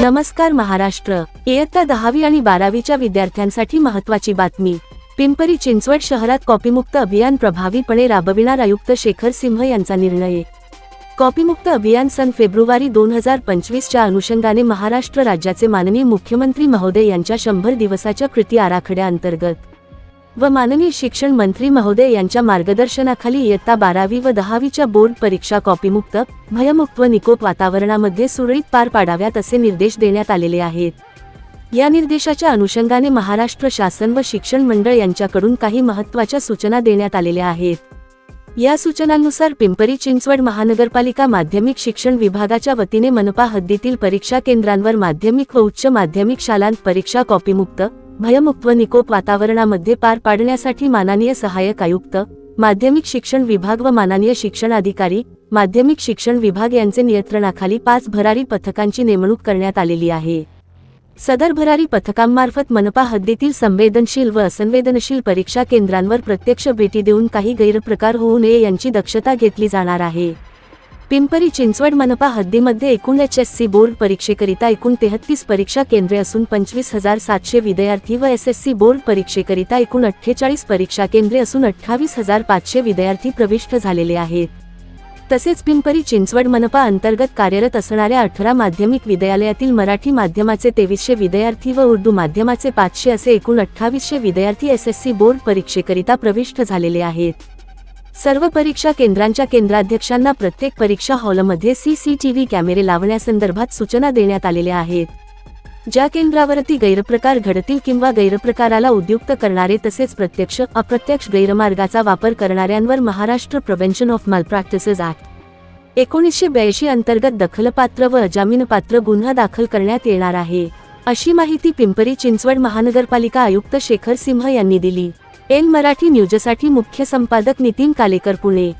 नमस्कार महाराष्ट्र. इयत्ता दहावी आणि बारावीच्या विद्यार्थ्यांसाठी महत्वाची बातमी. पिंपरी चिंचवड शहरात कॉपीमुक्त अभियान प्रभावीपणे राबविणार आयुक्त शेखर सिंह यांचा निर्णय. कॉपीमुक्त अभियान सन फेब्रुवारी दोन हजार पंचवीसच्या अनुषंगाने महाराष्ट्र राज्याचे माननीय मुख्यमंत्री महोदय यांच्या शंभर दिवसाच्या कृती आराखड्याअंतर्गत. व माननीय शिक्षण मंत्री महोदय यांच्या मार्गदर्शनाखाली इयत्ता बारावी व दहावीच्या बोर्ड परीक्षा कॉपीमुक्त भयमुक्त व निकोप वातावरणामध्ये सुरळीत पार पाडाव्यात असे निर्देश देण्यात आलेले आहेत. या निर्देशाच्या अनुषंगाने महाराष्ट्र शासन व शिक्षण मंडळ यांच्याकडून काही महत्त्वाच्या सूचना देण्यात आलेल्या आहेत. या सूचनांनुसार पिंपरी चिंचवड महानगरपालिका माध्यमिक शिक्षण विभागाच्या वतीने मनपा हद्दीतील परीक्षा केंद्रांवर माध्यमिक व उच्च माध्यमिक शालांत परीक्षा कॉपीमुक्त भयमुक्त व निकोप वातावरणामध्ये पार पाडण्यासाठी माननीय सहाय्यक आयुक्त माध्यमिक शिक्षण विभाग व माननीय शिक्षण अधिकारी माध्यमिक शिक्षण विभाग यांचे नियंत्रणाखाली पाच भरारी पथकांची नेमणूक करण्यात आलेली आहे. सदर भरारी पथकांमार्फत मनपा हद्दीतील संवेदनशील व असंवेदनशील परीक्षा केंद्रांवर प्रत्यक्ष भेटी देऊन काही गैरप्रकार होऊ नये यांची दक्षता घेतली जाणार आहे. पिंपरी चिंचवड मनपा हद्दीमध्ये एकूण एच एस सी बोर्ड परीक्षेकरिता एकूण तेहतीस परीक्षा केंद्रे असून पंचवीस हजार सातशे विद्यार्थी व एस एस सी बोर्ड परीक्षेकरिता एकूण अठ्ठेचाळीस परीक्षा केंद्रे असून अठ्ठावीस हजार पाचशे विद्यार्थी प्रविष्ट झालेले आहेत. तसेच पिंपरी चिंचवड मनपा अंतर्गत कार्यरत असणाऱ्या अठरा माध्यमिक विद्यालयातील मराठी माध्यमाचे तेवीसशे विद्यार्थी व उर्दू माध्यमाचे पाचशे असे एकूण अठ्ठावीसशे विद्यार्थी एस एस सी बोर्ड परीक्षेकरिता प्रविष्ट झालेले आहेत. सर्व परीक्षा केंद्रांच्या केंद्राध्यक्षांना प्रत्येक परीक्षा हॉलमध्ये सीसीटीव्ही कॅमेरे लावण्यासंदर्भात सूचना देण्यात आलेल्या आहेत. ज्या केंद्रावरती गैरप्रकार घडतील किंवा गैरप्रकाराला उद्युक्त करणारे तसेच प्रत्यक्ष अप्रत्यक्ष गैरमार्गाचा वापर करणाऱ्यांवर Maharashtra prevention of malpractices act एकोणीसशे ब्याऐंशी अंतर्गत दखलपात्र व अजामीनपात्र गुन्हा दाखल करण्यात येणार आहे. अशी माहिती पिंपरी चिंचवड महानगरपालिका आयुक्त शेखर सिंह यांनी दिली. एन मराठी न्यूजसाठी मुख्य संपादक नितीन कालेकर पुणे.